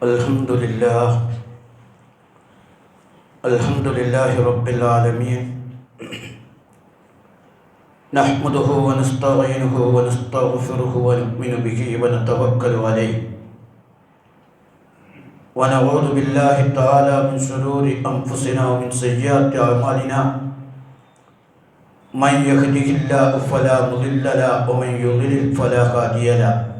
الحمد لله الحمد لله رب العالمين. نحمده ونستعينه ونستغفره ونؤمن به ونتوكل عليه. ونعوذ بالله تعالى من شرور أنفسنا ومن سيئات أعمالنا. من يهده الله فلا مضل له ومن يضلل فلا هادي له.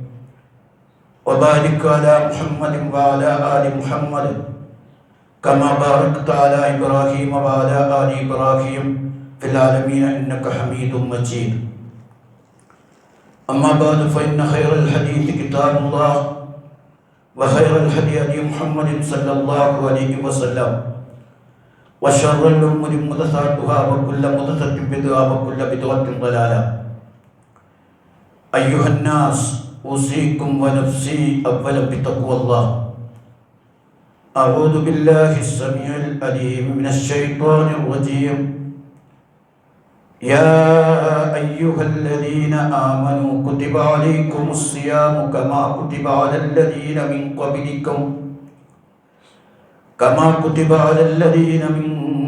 وبارك على محمد وعلى آل محمد كما باركت على إبراهيم وعلى آل إبراهيم في العالمين إنك حميد مجيد. أما بعد فإن خير الحديث كتاب الله وخير الهدي هدي محمد صلى الله عليه وسلم. وشر الأمور محدثاتها وكل محدثة بدعة وكل بدعة ضلالة. أيها الناس أوصيكم ونفسي أولا بتقوى الله. أعوذ بالله السميع العليم من الشيطان الرجيم. يا أيها الذين آمنوا كتب عليكم الصيام كما كتب على الذين من قبلكم. كما كتب على الذين من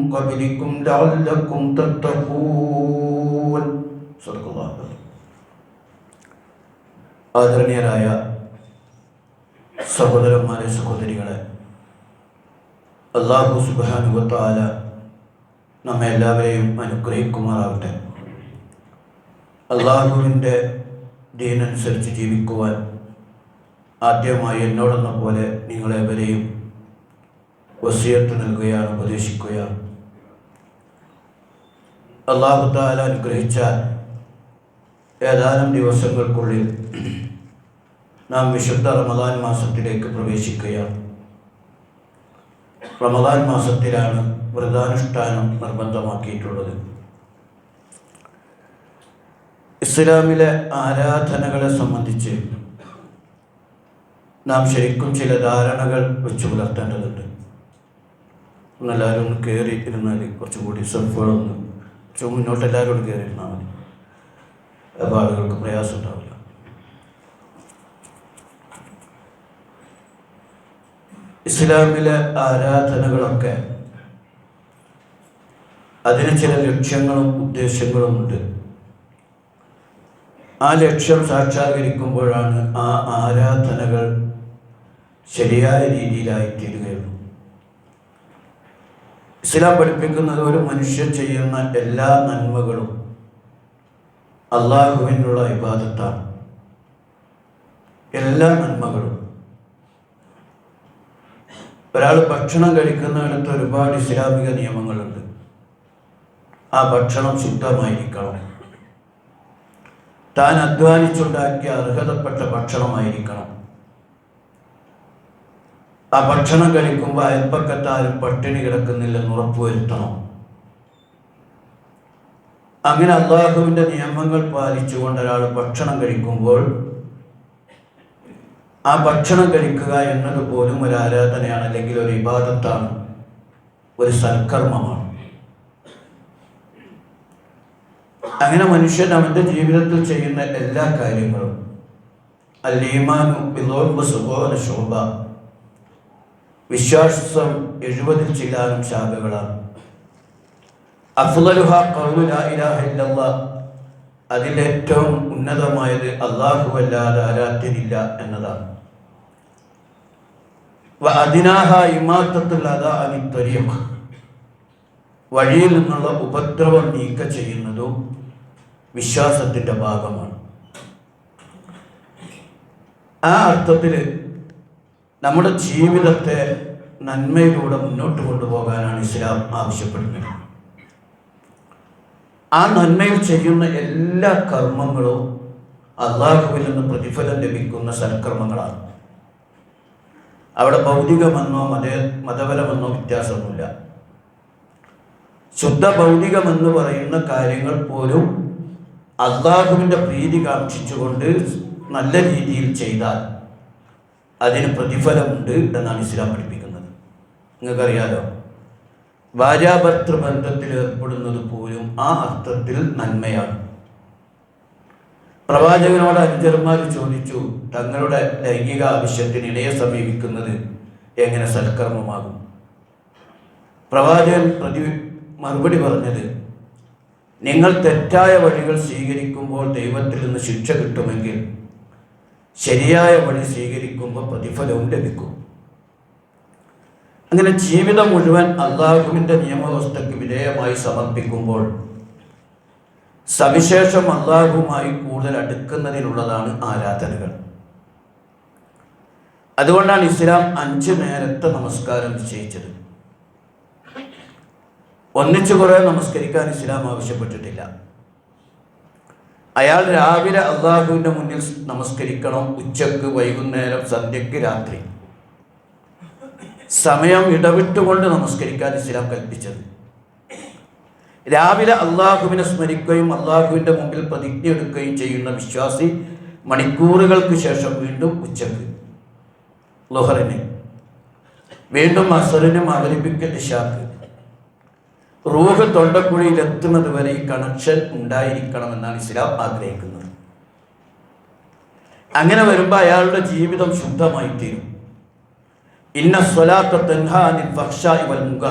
قبلكم لعلكم تتقون. صدق الله. ആദരണീയരായ സഹോദരന്മാരെ സഹോദരികളെ അള്ളാഹു സുബാനുവത്താല നമ്മെ എല്ലാവരെയും അനുഗ്രഹിക്കുമാറാവട്ടെ. അള്ളാഹുവിന്റെ ദീനനുസരിച്ച് ജീവിക്കുവാൻ ആദ്യമായി എന്നോടെന്ന പോലെ നിങ്ങളെവരെയും വസിയത്ത് നൽകുകയാണ് ഉപദേശിക്കുകയാണ്. അള്ളാഹുദാല അനുഗ്രഹിച്ചാൽ ഏതാനും ദിവസങ്ങൾക്കുള്ളിൽ നാം വിശുദ്ധ റമദാൻ മാസത്തിലേക്ക് പ്രവേശിക്കുകയാണ്. റമദാൻ മാസത്തിലാണ് വ്രതാനുഷ്ഠാനം നിർബന്ധമാക്കിയിട്ടുള്ളത്. ഇസ്ലാമിലെ ആരാധനകളെ സംബന്ധിച്ച് നാം ശരിക്കും ചില ധാരണകൾ വെച്ച് പുലർത്തേണ്ടതുണ്ട്. ഒന്ന് കയറി ഇരുന്നാൽ കുറച്ചും കൂടി സെൽഫുകളൊന്ന്. കുറച്ച് മുന്നോട്ട് എല്ലാവരും കയറി ഇരുന്നാൽ മതി. അപ്പോൾ ആളുകൾക്ക് പ്രയാസം ഉണ്ടാവില്ല ഇസ്ലാമിലെ ആരാധനകളൊക്കെ അതിന് ചില ലക്ഷ്യങ്ങളും ഉദ്ദേശങ്ങളും ഉണ്ട്. ആ ലക്ഷ്യം സാക്ഷാത്കരിക്കുമ്പോഴാണ് ആ ആരാധനകൾ ശരിയായ രീതിയിലായി തീരുകയുള്ളൂ. ഇസ്ലാം പഠിപ്പിക്കുന്നത് ഒരു മനുഷ്യൻ ചെയ്യുന്ന എല്ലാ നന്മകളും അള്ളാഹുവിനുള്ള ഇബാദത്താണ്. എല്ലാ നന്മകളും. ഒരാൾ ഭക്ഷണം കഴിക്കുന്നിടത്ത് ഒരുപാട് ഇസ്ലാമിക നിയമങ്ങളുണ്ട്. ആ ഭക്ഷണം ശുദ്ധമായിരിക്കണം. താൻ അധ്വാനിച്ചുണ്ടാക്കിയ അർഹതപ്പെട്ട ഭക്ഷണമായിരിക്കണം. ആ ഭക്ഷണം കഴിക്കുമ്പോൾ അയൽപ്പക്കത്താരും പട്ടിണി കിടക്കുന്നില്ലെന്ന് ഉറപ്പുവരുത്തണം. അങ്ങനെ അള്ളാഹുവിന്റെ നിയമങ്ങൾ പാലിച്ചുകൊണ്ട് ഒരാൾ ഭക്ഷണം കഴിക്കുമ്പോൾ ആ ഭക്ഷണം കഴിക്കുക എന്നത് പോലും ഒരു ആരാധനയാണ് അല്ലെങ്കിൽ ഒരു ഇബാദത്താണ് ഒരു സൽക്കർമ്മമാണ്. അങ്ങനെ മനുഷ്യൻ അവന്റെ ജീവിതത്തിൽ ചെയ്യുന്ന എല്ലാ കാര്യങ്ങളും അല്ലീമാനു വിലോമ്പ സുബോന ശോഭ വിശ്വാസം എഴുപതിൽ ചില്ലാനും ശാഖകളാണ് അതിലേറ്റവും ഉന്നതമായത് അള്ളാഹു അല്ലാതെ ആരാധ്യനില്ല എന്നതാണ്. അതിനാഹ ഇമാത്തത്തുൽ അതാ അനി ത്വരീഖ്. വഴിയിൽ നിന്നുള്ള ഉപദ്രവം നീക്ക ചെയ്യുന്നതും വിശ്വാസത്തിന്റെ ഭാഗമാണ്. ആ അർത്ഥത്തിൽ നമ്മുടെ ജീവിതത്തെ നന്മയിലൂടെ മുന്നോട്ട് കൊണ്ടുപോകാനാണ് ഇസ്ലാം ആവശ്യപ്പെടുന്നത്. ആ നന്മയിൽ ചെയ്യുന്ന എല്ലാ കർമ്മങ്ങളും അള്ളാഹുവിൽ നിന്ന് പ്രതിഫലം ലഭിക്കുന്ന സൽക്കർമ്മങ്ങളാണ്. അവിടെ ഭൗതികമെന്നോ മത മതപരമെന്നോ വ്യത്യാസമൊന്നുമില്ല. ശുദ്ധ ഭൗതികമെന്ന് പറയുന്ന കാര്യങ്ങൾ പോലും അള്ളാഹുവിന്റെ പ്രീതി കാക്ഷിച്ചുകൊണ്ട് നല്ല രീതിയിൽ ചെയ്താൽ അതിന് പ്രതിഫലമുണ്ട് എന്നാണ് ഇസ്ലാം പഠിപ്പിക്കുന്നത്. നിങ്ങൾക്കറിയാലോ? ഭാര്യാഭർത്തൃ ബന്ധത്തിൽ ഏർപ്പെടുന്നത് പോലും ആ അർത്ഥത്തിൽ നന്മയാണ്. പ്രവാചകനോട് അനുചരന്മാർ ചോദിച്ചു തങ്ങളുടെ ലൈംഗിക ആവശ്യത്തിന് ഇണയെ സമീപിക്കുന്നത് എങ്ങനെ സൽക്കർമ്മമാകും? പ്രവാചകൻ പ്രതി മറുപടി പറഞ്ഞത് നിങ്ങൾ തെറ്റായ വഴികൾ സ്വീകരിക്കുമ്പോൾ ദൈവത്തിൽ നിന്ന് ശിക്ഷ കിട്ടുമെങ്കിൽ ശരിയായ വഴി സ്വീകരിക്കുമ്പോൾ പ്രതിഫലവും ലഭിക്കും. അങ്ങനെ ജീവിതം മുഴുവൻ അള്ളാഹുവിന്റെ നിയമവ്യവസ്ഥയ്ക്ക് വിധേയമായി സമർപ്പിക്കുമ്പോൾ സവിശേഷം അള്ളാഹുവുമായി കൂടുതൽ അടുക്കുന്നതിനുള്ളതാണ് ആരാധനകൾ. അതുകൊണ്ടാണ് ഇസ്ലാം അഞ്ച് നേരത്തെ നമസ്കാരം നിശ്ചയിച്ചത്. ഒന്നിച്ചു കുറേ നമസ്കരിക്കാൻ ഇസ്ലാം ആവശ്യപ്പെട്ടിട്ടില്ല. അയാൾ രാവിലെ അള്ളാഹുവിന്റെ മുന്നിൽ നമസ്കരിക്കണം ഉച്ചയ്ക്ക് വൈകുന്നേരം സന്ധ്യക്ക് രാത്രി. സമയം ഇടവിട്ടുകൊണ്ട് നമസ്കരിക്കാൻ ഇസ്ലാം കൽപ്പിച്ചത്. രാവിലെ അള്ളാഹുവിനെ സ്മരിക്കുകയും അള്ളാഹുവിന്റെ മുമ്പിൽ പ്രതിജ്ഞ എടുക്കുകയും ചെയ്യുന്ന വിശ്വാസി മണിക്കൂറുകൾക്ക് ശേഷം വീണ്ടും ഉച്ചയ്ക്ക് ലൊഹറിന്. വീണ്ടും അസറിന് മകരിപ്പിക്കൽ ഇഷാക്ക് റൂഹ് തൊണ്ടക്കുഴിയിൽ എത്തുന്നത് വരെ ഈ കണക്ഷൻ ഉണ്ടായിരിക്കണമെന്നാണ് ഇസ്ലാം ആഗ്രഹിക്കുന്നത്. അങ്ങനെ വരുമ്പോൾ അയാളുടെ ജീവിതം ശുദ്ധമായി തീരും ഇന്ന സ്വലാത്ത തെൻഹാനിൽ ഫക്ഷായി വൽമുഖ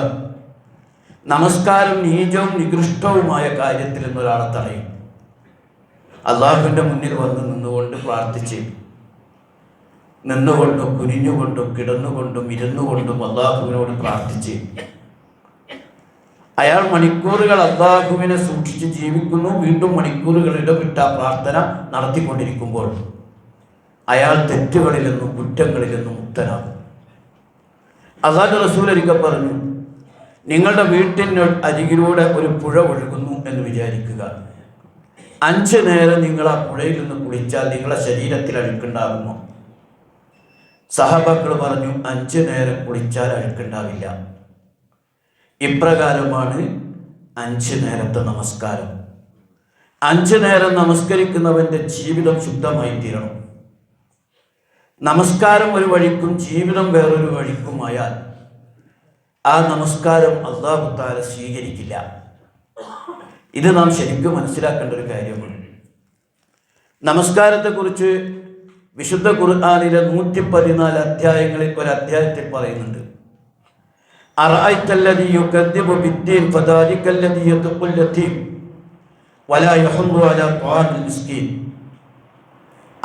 നമസ്കാരം നീചവും നികൃഷ്ടവുമായ കാര്യത്തിൽ നിന്നൊരാളെ തടയും. അള്ളാഹുവിന്റെ മുന്നിൽ വന്ന് നിന്നുകൊണ്ട് പ്രാർത്ഥിച്ച് നിന്നുകൊണ്ടും കുനിഞ്ഞുകൊണ്ടും കിടന്നുകൊണ്ടും ഇരുന്നുകൊണ്ടും അള്ളാഹുവിനോട് പ്രാർത്ഥിച്ച് അയാൾ മണിക്കൂറുകൾ അള്ളാഹുവിനെ സൂക്ഷിച്ച് ജീവിക്കുന്നു. വീണ്ടും മണിക്കൂറുകൾ ഇടവിട്ട പ്രാർത്ഥന നടത്തിക്കൊണ്ടിരിക്കുമ്പോൾ അയാൾ കുറ്റങ്ങളിൽ നിന്നും മുക്തനാകും. അള്ളാഹു റസൂൽ ഒരിക്കൽ പറഞ്ഞു നിങ്ങളുടെ വീട്ടിന് അരികിലൂടെ ഒരു പുഴ ഒഴുകുന്നു എന്ന് വിചാരിക്കുക. അഞ്ച് നേരം നിങ്ങൾ ആ പുഴയിൽ നിന്ന് കുളിച്ചാൽ നിങ്ങളുടെ ശരീരത്തിൽ അഴുക്കുണ്ടാകുമോ സഹബാക്കൾ പറഞ്ഞു അഞ്ച് നേരം കുളിച്ചാൽ അഴുക്കുണ്ടാവില്ല. ഇപ്രകാരമാണ് അഞ്ച് നേരത്തെ നമസ്കാരം. അഞ്ച് നേരം നമസ്കരിക്കുന്നവന്റെ ജീവിതം ശുദ്ധമായി തീരണം നമസ്കാരം ഒരു വഴിക്കും ജീവിതം വേറൊരു വഴിക്കുമായാൽ ആ നമസ്കാരം അള്ളാഹു താല സ്വീകരിക്കില്ല. ഇത് നാം ശരിക്കും മനസ്സിലാക്കേണ്ട ഒരു കാര്യമാണ്. നമസ്കാരത്തെക്കുറിച്ച് വിശുദ്ധ ഖുർആാനിലെ നൂറ്റി പതിനാല് അധ്യായങ്ങളിൽ ഒരു അധ്യായത്തിൽ പറയുന്നുണ്ട്.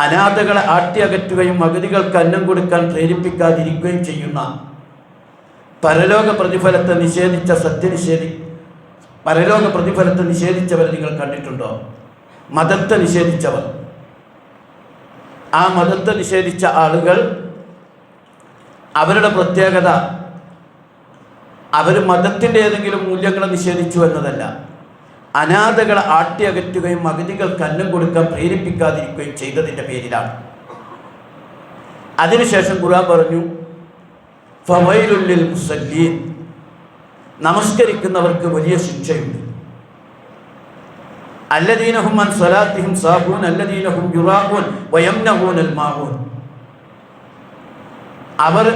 അനാഥകളെ ആട്ടിയകറ്റുകയും അഗതികൾക്ക് അന്നം കൊടുക്കാൻ പ്രേരിപ്പിക്കാതിരിക്കുകയും ചെയ്യുന്ന പരലോക പ്രതിഫലത്തെ നിഷേധിച്ച സത്യനിഷേധി പരലോക പ്രതിഫലത്തെ നിഷേധിച്ചവർ നിങ്ങൾ കണ്ടിട്ടുണ്ടോ? മതത്തെ നിഷേധിച്ചവർ. ആ മതത്തെ നിഷേധിച്ച ആളുകൾ അവരുടെ പ്രത്യേകത അവർ മതത്തിന്റെ ഏതെങ്കിലും മൂല്യങ്ങളെ നിഷേധിച്ചു എന്നതല്ല. അനാഥകളെ ആട്ടിയകറ്റുകയും അഗതികൾക്ക് അന്നം കൊടുക്കാൻ പ്രേരിപ്പിക്കാതിരിക്കുകയും ചെയ്തതിന്റെ പേരിലാണ്. അതിനുശേഷം ഖുർആൻ പറഞ്ഞു ഫവൈലുല്ലിൽ മുസല്ലീൻ. നമസ്കരിക്കുന്നവർക്ക് വലിയ ശിക്ഷയുണ്ട്. അല്ലദീനഹും സ്വലാത്തിഹിം സാഹൂൻ അല്ലദീനഹും യുറാഹൂൻ വയംനഹൂൻ അൽ മാഹൂൻ അവർ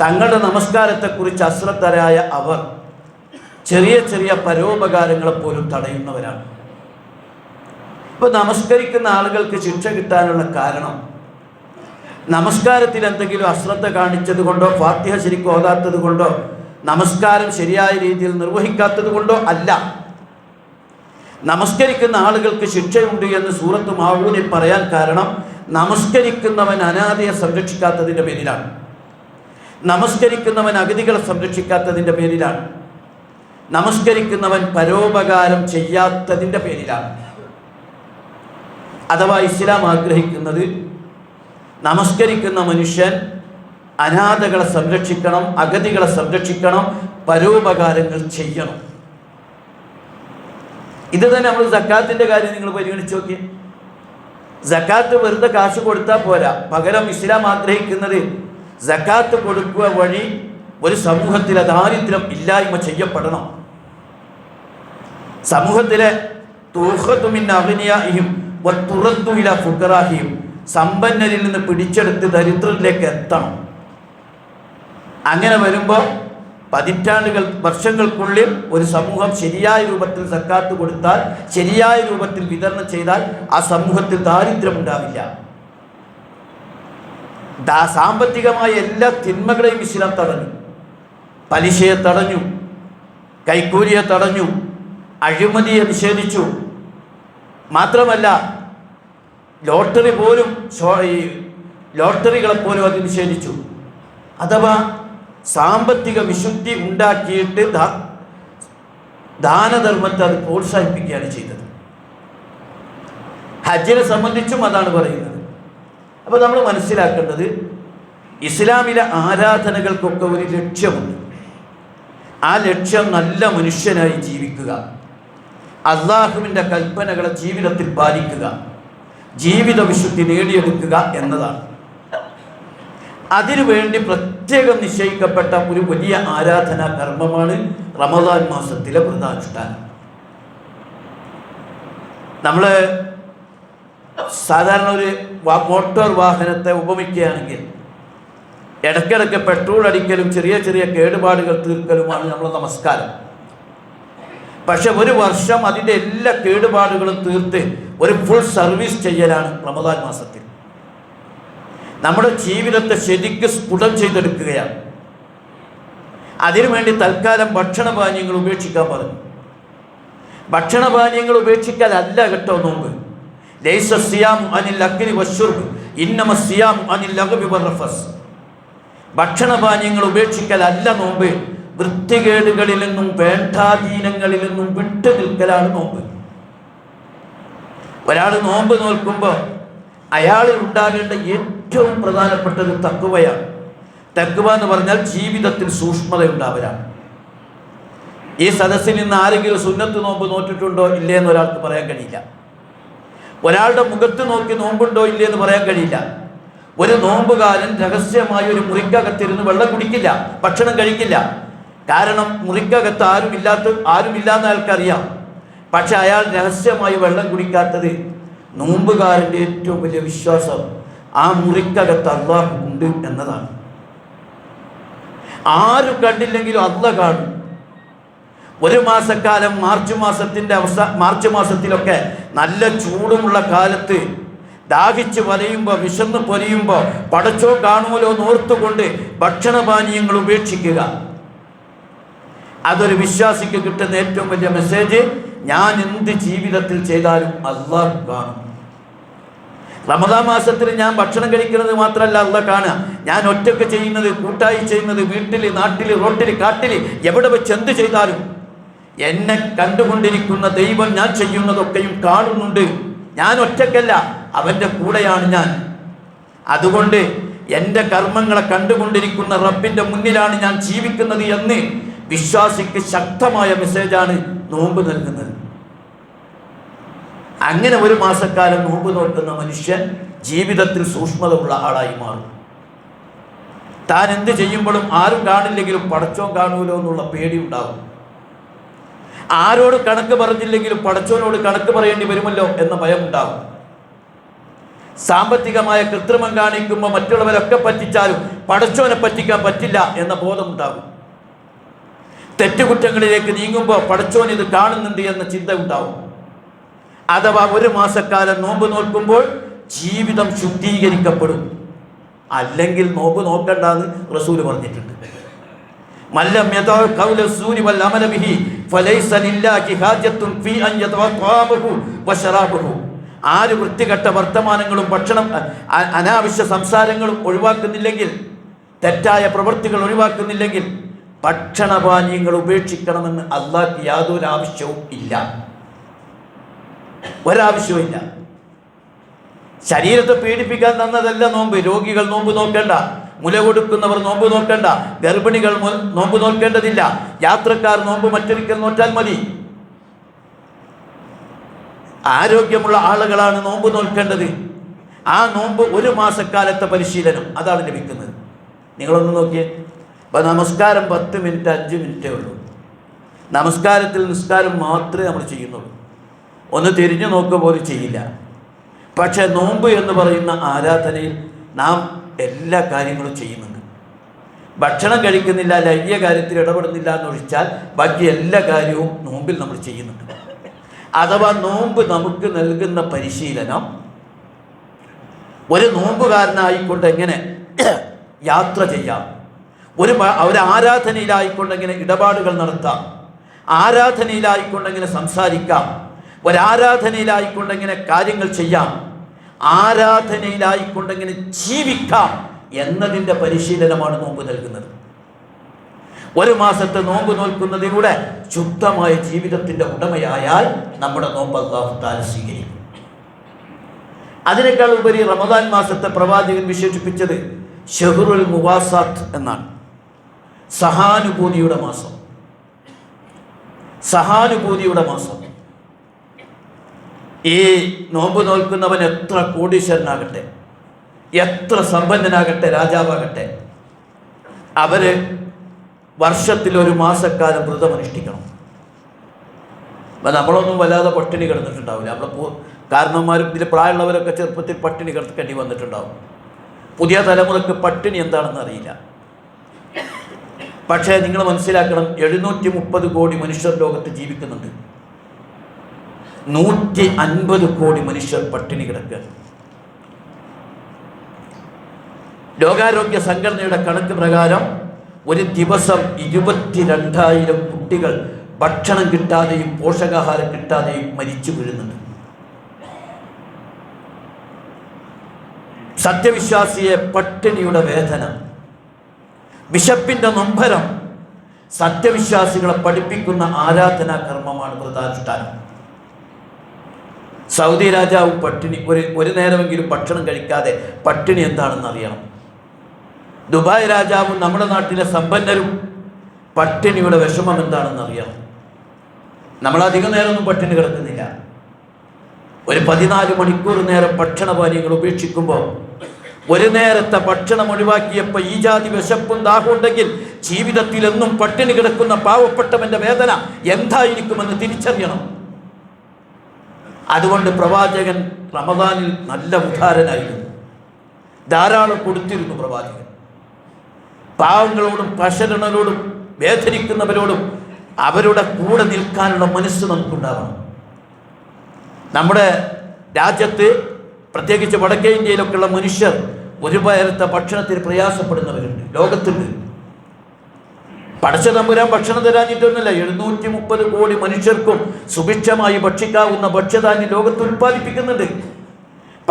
തങ്ങളുടെ നമസ്കാരത്തെക്കുറിച്ച് അശ്രദ്ധരായ അവർ ചെറിയ ചെറിയ പരോപകാരങ്ങളെ പോലും തടയുന്നവരാണ്. ഇപ്പൊ നമസ്കരിക്കുന്ന ആളുകൾക്ക് ശിക്ഷ കിട്ടാനുള്ള കാരണം നമസ്കാരത്തിൽ എന്തെങ്കിലും അശ്രദ്ധ കാണിച്ചത് കൊണ്ടോ ഫാത്തിഹ ശരിക്കും ഓതാത്തത് കൊണ്ടോ നമസ്കാരം ശരിയായ രീതിയിൽ നിർവഹിക്കാത്തത് കൊണ്ടോ അല്ല. നമസ്കരിക്കുന്ന ആളുകൾക്ക് ശിക്ഷയുണ്ട് എന്ന് സൂറത്ത് മാവൂനിൽ പറയാൻ കാരണം നമസ്കരിക്കുന്നവൻ അനാഥയെ സംരക്ഷിക്കാത്തതിന്റെ പേരിലാണ്. നമസ്കരിക്കുന്നവൻ അഗതികളെ സംരക്ഷിക്കാത്തതിന്റെ പേരിലാണ്. നമസ്കരിക്കുന്നവൻ പരോപകാരം ചെയ്യാത്തതിന്റെ പേരിലാണ്. അഥവാ ഇസ്ലാം ആഗ്രഹിക്കുന്നത് നമസ്കരിക്കുന്ന മനുഷ്യൻ അനാഥകളെ സംരക്ഷിക്കണം അഗതികളെ സംരക്ഷിക്കണം പരോപകാരങ്ങൾ ചെയ്യണം. ഇത് തന്നെ നമ്മൾ സക്കാത്തിന്റെ കാര്യം നിങ്ങൾ പരിഗണിച്ച് നോക്കി സക്കാത്ത് വെറുതെ കാശ് കൊടുത്താൽ പോരാ. പകരം ഇസ്ലാം ആഗ്രഹിക്കുന്നത് സക്കാത്ത് കൊടുക്കുക വഴി ഒരു സമൂഹത്തിലെ ദാരിദ്ര്യം ഇല്ലായ്മ ചെയ്യപ്പെടണം. സമൂഹത്തിലെ ഫുക്കറാഹിയും സമ്പന്നരിൽ നിന്ന് പിടിച്ചെടുത്ത് ദരിദ്രരിലേക്ക് എത്തണം. അങ്ങനെ വരുമ്പോൾ പതിറ്റാണ്ടുകൾ വർഷങ്ങൾക്കുള്ളിൽ ഒരു സമൂഹം ശരിയായ രൂപത്തിൽ സക്കാത്ത് കൊടുത്താൽ ശരിയായ രൂപത്തിൽ വിതരണം ചെയ്താൽ ആ സമൂഹത്തിൽ ദാരിദ്ര്യം ഉണ്ടാവില്ല. സാമ്പത്തികമായ എല്ലാ തിന്മകളെയും ഇസ്ലാം തടഞ്ഞു. പലിശയെ തടഞ്ഞു. കൈക്കൂലിയെ തടഞ്ഞു. അഴിമതിയെ നിഷേധിച്ചു. മാത്രമല്ല ലോട്ടറി പോലും ഈ ലോട്ടറികളെ പോലും അത് നിഷേധിച്ചു. അഥവാ സാമ്പത്തിക വിശുദ്ധി ഉണ്ടാക്കിയിട്ട് ദാനധർമ്മത്തെ അത് പ്രോത്സാഹിപ്പിക്കുകയാണ് ചെയ്തത്. ഹജ്ജിനെ സംബന്ധിച്ചും അതാണ് പറയുന്നത്. അപ്പോൾ നമ്മൾ മനസ്സിലാക്കേണ്ടത് ഇസ്ലാമിലെ ആരാധനകൾക്കൊക്കെ ഒരു ലക്ഷ്യമുണ്ട്. ആ ലക്ഷ്യം നല്ല മനുഷ്യനായി ജീവിക്കുക. അള്ളാഹുവിന്റെ കൽപ്പനകളെ ജീവിതത്തിൽ പാലിക്കുക ജീവിത വിശുദ്ധി നേടിയെടുക്കുക എന്നതാണ്. അതിനുവേണ്ടി പ്രത്യേകം നിശ്ചയിക്കപ്പെട്ട ഒരു വലിയ ആരാധനാ കർമ്മമാണ് റമദാൻ മാസത്തിലെ വ്രതാനുഷ്ഠാനം നമ്മൾ സാധാരണ ഒരു മോട്ടോർ വാഹനത്തെ ഉപമിക്കുകയാണെങ്കിൽ ഇടയ്ക്കിടയ്ക്ക് പെട്രോൾ അടിക്കലും ചെറിയ ചെറിയ കേടുപാടുകൾ തീർക്കലുമാണ് നമ്മുടെ നമസ്കാരം. പക്ഷെ ഒരു വർഷം അതിന്റെ എല്ലാ കേടുപാടുകളും തീർത്ത് ഒരു ഫുൾ സർവീസ് ചെയ്യലാണ് റമദാൻ മാസത്തിൽ. നമ്മുടെ ജീവിതത്തെ ശരിക്ക് സ്ഫുടം ചെയ്തെടുക്കുകയാണ്. അതിനുവേണ്ടി തൽക്കാലം ഭക്ഷണപാനീയങ്ങൾ ഉപേക്ഷിക്കാൻ പറഞ്ഞു. ഭക്ഷണപാനീയങ്ങൾ ഉപേക്ഷിക്കാനല്ല കേട്ടോ നോമ്പ്. ലൈസ സിയാം അനിൽ ഇന്നമ അനിൽ ഭക്ഷണപാനീയങ്ങൾ ഉപേക്ഷിക്കലല്ല നോമ്പ്. വൃത്തികേടുകളിൽ നിന്നും വേണ്ടാധീനങ്ങളിൽ നിന്നും വിട്ടു നിൽക്കലാണ് നോമ്പ്. ഒരാൾ നോമ്പ് നോക്കുമ്പോൾ അയാളിൽ ഉണ്ടാകേണ്ട ഏറ്റവും പ്രധാനപ്പെട്ടത് തക്കുവയാണ് തക്കുവ എന്ന് പറഞ്ഞാൽ ജീവിതത്തിൽ സൂക്ഷ്മത ഉണ്ടാവലാണ് ഈ സദസ്സിൽ നിന്ന് ആരെങ്കിലും സുന്നത്ത് നോമ്പ് നോറ്റിട്ടുണ്ടോ ഇല്ലേ എന്ന് ഒരാൾക്ക് പറയാൻ കഴിയില്ല. ഒരാളുടെ മുഖത്ത് നോക്കി നോമ്പുണ്ടോ ഇല്ലേ എന്ന് പറയാൻ കഴിയില്ല. ഒരു നോമ്പുകാരൻ രഹസ്യമായി ഒരു മുറിക്കകത്തിരുന്ന് വെള്ളം കുടിക്കില്ല ഭക്ഷണം കഴിക്കില്ല കാരണം മുറിക്കകത്ത് ആരുമില്ലാത്ത ആരുമില്ലാന്ന് അയാൾക്കറിയാം. പക്ഷെ അയാൾ രഹസ്യമായി വെള്ളം കുടിക്കാത്തത് നോമ്പുകാരന്റെ ഏറ്റവും വലിയ വിശ്വാസം ആ മുറിക്കകത്ത് അള്ളാഹ് ഉണ്ട് എന്നതാണ്. ആരും കണ്ടില്ലെങ്കിലും അല്ല കാണും. ഒരു മാസക്കാലം മാർച്ച് മാസത്തിന്റെ അവസാ മാർച്ച് മാസത്തിലൊക്കെ നല്ല ചൂടുമുള്ള കാലത്ത് ദാഹിച്ച് വലയുമ്പോൾ വിശന്ന് പൊരിയുമ്പോൾ പടച്ചോ കാണുമല്ലോ നോർത്തുകൊണ്ട് ഭക്ഷണപാനീയങ്ങൾ ഉപേക്ഷിക്കുക. അതൊരു വിശ്വാസിക്ക് കിട്ടുന്ന ഏറ്റവും വലിയ മെസ്സേജ് ഞാൻ എന്ത് ജീവിതത്തിൽ ചെയ്താലും അള്ളാഹു കാണും. റമദാ മാസത്തിൽ ഞാൻ ഭക്ഷണം കഴിക്കുന്നത് മാത്രമല്ല അല്ല കാണുക. ഞാൻ ഒറ്റയ്ക്ക് ചെയ്യുന്നത് കൂട്ടായി ചെയ്യുന്നത് വീട്ടിൽ നാട്ടിൽ റോട്ടിൽ കാട്ടിൽ എവിടെ വെച്ച് എന്ത് ചെയ്താലും എന്നെ കണ്ടുകൊണ്ടിരിക്കുന്ന ദൈവം ഞാൻ ചെയ്യുന്നതൊക്കെയും കാണുന്നുണ്ട്. ഞാൻ ഒറ്റക്കല്ല അവന്റെ കൂടെയാണ് ഞാൻ. അതുകൊണ്ട് എന്റെ കർമ്മങ്ങളെ കണ്ടുകൊണ്ടിരിക്കുന്ന റബ്ബിന്റെ മുന്നിലാണ് ഞാൻ ജീവിക്കുന്നത് എന്ന് വിശ്വാസിക്ക് ശക്തമായ മെസ്സേജാണ് നോമ്പ് നൽകുന്നത്. അങ്ങനെ ഒരു മാസക്കാലം നോമ്പ് നോക്കുന്ന മനുഷ്യൻ ജീവിതത്തിൽ സൂക്ഷ്മത ഉള്ള ആളായി മാറും. താൻ എന്ത് ചെയ്യുമ്പോഴും ആരും കാണില്ലെങ്കിലും പടച്ചോൻ കാണൂലോ എന്നുള്ള പേടി ഉണ്ടാകും. ആരോട് കണക്ക് പറഞ്ഞില്ലെങ്കിലും പടച്ചോനോട് കണക്ക് പറയേണ്ടി വരുമല്ലോ എന്ന ഭയം ഉണ്ടാകും. സാമ്പത്തികമായ കൃത്രിമം കാണിക്കുമ്പോൾ മറ്റുള്ളവരൊക്കെ പറ്റിച്ചാലും പടച്ചോനെ പറ്റിക്കാൻ പറ്റില്ല എന്ന ബോധം ഉണ്ടാകും. തെറ്റുകുറ്റങ്ങളിലേക്ക് നീങ്ങുമ്പോൾ പഠിച്ചോൻ ഇത് കാണുന്നുണ്ട് എന്ന ചിന്ത ഉണ്ടാവും. അഥവാ ഒരു മാസക്കാലം നോമ്പ് നോക്കുമ്പോൾ ജീവിതം ശുദ്ധീകരിക്കപ്പെടും. അല്ലെങ്കിൽ നോമ്പ് നോക്കണ്ടെന്ന് റസൂൽ പറഞ്ഞിട്ടുണ്ട്. ഖൗല സൂരി വൽ ഫലൈസ ലില്ലാഹി ഫീ അൻ യതവഖാബഹു വശറാബഹു ആര് വൃത്തികെട്ട വർത്തമാനങ്ങളും ഭക്ഷണം അനാവശ്യ സംസാരങ്ങളും ഒഴിവാക്കുന്നില്ലെങ്കിൽ തെറ്റായ പ്രവൃത്തികൾ ഒഴിവാക്കുന്നില്ലെങ്കിൽ ഭക്ഷണപാനീയങ്ങൾ ഉപേക്ഷിക്കണമെന്ന് അള്ളാഹ്ക്ക് യാതൊരു ആവശ്യവും ഇല്ല. ഒരാവശ്യവും ഇല്ല ശരീരത്തെ പീഡിപ്പിക്കാൻ തന്നതല്ല നോമ്പ്. രോഗികൾ നോമ്പ് നോക്കേണ്ട. മുല കൊടുക്കുന്നവർ നോമ്പ് നോക്കേണ്ട. ഗർഭിണികൾ നോമ്പ് നോക്കേണ്ടതില്ല. യാത്രക്കാർ നോമ്പ് മറ്റൊരിക്കൽ നോറ്റാൽ മതി. ആരോഗ്യമുള്ള ആളുകളാണ് നോമ്പ് നോക്കേണ്ടത് ആ നോമ്പ് ഒരു മാസക്കാലത്തെ പരിശീലനം. അതാണ് ലഭിക്കുന്നത്. നിങ്ങളൊന്ന് നോക്കിയേ. ഇപ്പം നമസ്കാരം പത്ത് മിനിറ്റ് അഞ്ച് മിനിറ്റേ ഉള്ളൂ. നമസ്കാരത്തിൽ നിസ്കാരം മാത്രമേ നമ്മൾ ചെയ്യുന്നുള്ളൂ. ഒന്ന് തിരിഞ്ഞു നോക്കുക പോലും ചെയ്യില്ല. പക്ഷേ നോമ്പ് എന്ന് പറയുന്ന ആരാധനയിൽ നാം എല്ലാ കാര്യങ്ങളും ചെയ്യുന്നുണ്ട്. ഭക്ഷണം കഴിക്കുന്നില്ല ലൈംഗിക കാര്യത്തിൽ ഇടപെടുന്നില്ല എന്നൊഴിച്ചാൽ ബാക്കി എല്ലാ കാര്യവും നോമ്പിൽ നമ്മൾ ചെയ്യുന്നുണ്ട്. അഥവാ നോമ്പ് നമുക്ക് നൽകുന്ന പരിശീലനം ഒരു നോമ്പുകാരനായിക്കൊണ്ട് എങ്ങനെ യാത്ര ചെയ്യാം? ഒരു ഒരു ആരാധനയിലായിക്കൊണ്ട് എങ്ങനെ ഇടപാടുകൾ നടത്താം. ആരാധനയിലായിക്കൊണ്ടെങ്കിലും സംസാരിക്കാം. ഒരാരാധനയിലായിക്കൊണ്ടെങ്കിലും കാര്യങ്ങൾ ചെയ്യാം. ആരാധനയിലായിക്കൊണ്ടെങ്കിലും ജീവിക്കാം എന്നതിന്റെ പരിശീലനമാണ് നോമ്പ് നൽകുന്നത്. ഒരു മാസത്തെ നോമ്പ് നോൽക്കുന്നതിലൂടെ ശുദ്ധമായ ജീവിതത്തിന്റെ ഉടമയായാൽ നമ്മുടെ നോമ്പ് അള്ളാഹു താല സ്വീകരിക്കും. അതിനേക്കാൾ ഉപരി റമദാൻ മാസത്തെ പ്രവാചകൻ വിശേഷിപ്പിച്ചത് ഷെഹുറുൽ മുവാസാത്ത് എന്നാണ്. സഹാനുഭൂതിയുടെ മാസം. സഹാനുഭൂതിയുടെ മാസം. ഈ നോമ്പ് നോൽക്കുന്നവൻ എത്ര കോടീശ്വരനാകട്ടെ എത്ര സമ്പന്നനാകട്ടെ രാജാവാകട്ടെ അവർ വർഷത്തിൽ ഒരു മാസക്കാലം വ്രതമനുഷ്ഠിക്കണം അപ്പം നമ്മളൊന്നും വല്ലാതെ പട്ടിണി കിടന്നിട്ടുണ്ടാവില്ല. നമ്മളെ കാരണന്മാരും ഇതിൽ പ്രായമുള്ളവരൊക്കെ ചെറുപ്പത്തിൽ പട്ടിണി കിടക്കേണ്ടി വന്നിട്ടുണ്ടാവും. പുതിയ തലമുറയ്ക്ക് പട്ടിണി എന്താണെന്ന് അറിയില്ല. പക്ഷേ നിങ്ങൾ മനസ്സിലാക്കണം എഴുന്നൂറ്റി മുപ്പത് കോടി മനുഷ്യർ ലോകത്ത് ജീവിക്കുന്നുണ്ട്. നൂറ്റി അൻപത് കോടി മനുഷ്യർ പട്ടിണി കിടക്കുക ലോകാരോഗ്യ സംഘടനയുടെ കണക്ക് പ്രകാരം ഒരു ദിവസം ഇരുപത്തിരണ്ടായിരം കുട്ടികൾ ഭക്ഷണം കിട്ടാതെയും പോഷകാഹാരം കിട്ടാതെയും മരിച്ചു വീഴുന്നുണ്ട്. സത്യവിശ്വാസിയെ പട്ടിണിയുടെ വേദന. വിശപ്പിന്റെ നൊമ്പരം സത്യവിശ്വാസികളെ പഠിപ്പിക്കുന്ന ആരാധനാ കർമ്മമാണ് വ്രതാനുഷ്ഠാനം സൗദി രാജാവ് പട്ടിണി ഒരു ഒരു നേരമെങ്കിലും ഭക്ഷണം കഴിക്കാതെ പട്ടിണി എന്താണെന്ന് അറിയണം. ദുബായ് രാജാവും നമ്മുടെ നാട്ടിലെ സമ്പന്നരും പട്ടിണിയുടെ വിഷമം എന്താണെന്ന് അറിയണം. നമ്മൾ അധികം നേരമൊന്നും പട്ടിണി കിടക്കുന്നില്ല. ഒരു പതിനാല് മണിക്കൂർ നേരം ഭക്ഷണപാനീയങ്ങൾ ഉപേക്ഷിക്കുമ്പോൾ ഒരു നേരത്തെ ഭക്ഷണം ഒഴിവാക്കിയപ്പോൾ ഈ ജാതി വിശപ്പും ദാഹമുണ്ടെങ്കിൽ ജീവിതത്തിൽ എന്നും പട്ടിണി കിടക്കുന്ന പാവപ്പെട്ടവന്റെ വേദന എന്തായിരിക്കുമെന്ന് തിരിച്ചറിയണം. അതുകൊണ്ട് പ്രവാചകൻ റമദാനിൽ നല്ല ഉദാരനായിരുന്നു ധാരാളം കൊടുത്തിരുന്നു പ്രവാചകൻ. പാവങ്ങളോടും പശരണരോടും വേദനിക്കുന്നവരോടും അവരുടെ കൂടെ നിൽക്കാനുള്ള മനസ്സ് നമുക്കുണ്ടാവണം. നമ്മുടെ രാജ്യത്ത് പ്രത്യേകിച്ച് വടക്കേ ഇന്ത്യയിലൊക്കെയുള്ള മനുഷ്യർ ഒരു പേരത്തെ ഭക്ഷണത്തിന് പ്രയാസപ്പെടുന്നവരുണ്ട്. ലോകത്തുണ്ട്. പടച്ച തമ്പുരാൻ ഭക്ഷണം തരാഞ്ഞിട്ടൊന്നുമില്ല. എഴുന്നൂറ്റി മുപ്പത് കോടി മനുഷ്യർക്കും സുഭിക്ഷമായി ഭക്ഷിക്കാവുന്ന ഭക്ഷ്യധാന്യം ലോകത്ത് ഉത്പാദിപ്പിക്കുന്നുണ്ട്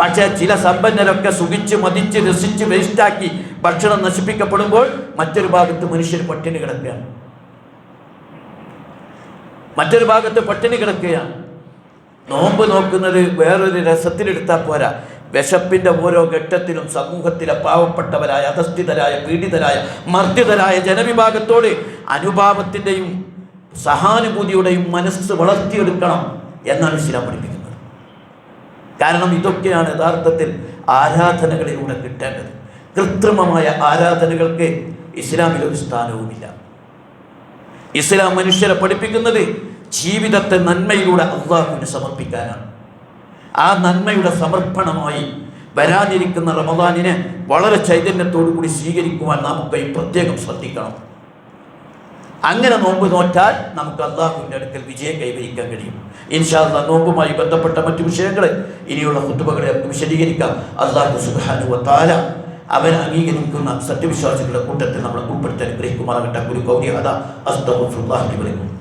പക്ഷേ ചില സമ്പന്നരൊക്കെ സുഖിച്ച് മതിച്ച് രസിച്ച് വേസ്റ്റാക്കി ഭക്ഷണം നശിപ്പിക്കപ്പെടുമ്പോൾ മറ്റൊരു ഭാഗത്ത് മനുഷ്യർ പട്ടിണി കിടക്കുകയാണ്. മറ്റൊരു ഭാഗത്ത് പട്ടിണി കിടക്കുകയാണ്. നോമ്പ് നോക്കുന്നത് വേറൊരു രസത്തിലെടുത്താൽ പോരാ. വിശപ്പിന്റെ ഓരോ ഘട്ടത്തിലും സമൂഹത്തിലെ പാവപ്പെട്ടവരായ അധസ്ഥിതരായ പീഡിതരായ മർദ്ദിതരായ ജനവിഭാഗത്തോട് അനുഭാവത്തിന്റെയും സഹാനുഭൂതിയുടെയും മനസ്സ് വളർത്തിയെടുക്കണം എന്നാണ് ഇസ്ലാം പഠിപ്പിക്കുന്നത്. കാരണം ഇതൊക്കെയാണ് യഥാർത്ഥത്തിൽ ആരാധനകളിലൂടെ കിട്ടേണ്ടത്. കൃത്രിമമായ ആരാധനകൾക്ക് ഇസ്ലാമിൽ ഒരു സ്ഥാനവുമില്ല. ഇസ്ലാം മനുഷ്യരെ പഠിപ്പിക്കുന്നത് ജീവിതത്തെ നന്മയിലൂടെ അള്ളാഹുവിന് സമർപ്പിക്കാനാണ്. ആ നന്മയുടെ സമർപ്പണമായി വരാനിരിക്കുന്ന റമദാനിനെ വളരെ ചൈതന്യത്തോടു കൂടി സ്വീകരിക്കുവാൻ നമുക്ക് പ്രത്യേകം ശ്രദ്ധിക്കണം. അങ്ങനെ നോമ്പ് നോറ്റാൽ നമുക്ക് അള്ളാഹുവിന്റെ അടുക്കൽ വിജയം കൈവരിക്കാൻ കഴിയും. ഇൻഷാല്ല നോമ്പുമായി ബന്ധപ്പെട്ട മറ്റു വിഷയങ്ങൾ ഇനിയുള്ള കുത്തുബകളെ നമുക്ക് വിശദീകരിക്കാം. അള്ളാഹു താര അവൻ അംഗീകരിക്കുന്ന സത്യവിശ്വാസികളുടെ കൂട്ടത്തിൽ നമ്മളെ ഉൾപ്പെടുത്തി അനുഗ്രഹിക്കുമാറാകട്ടെ. ഗുരു കൗരി അത. അസ്തഫുല്ലാഹി വലൈക്കും.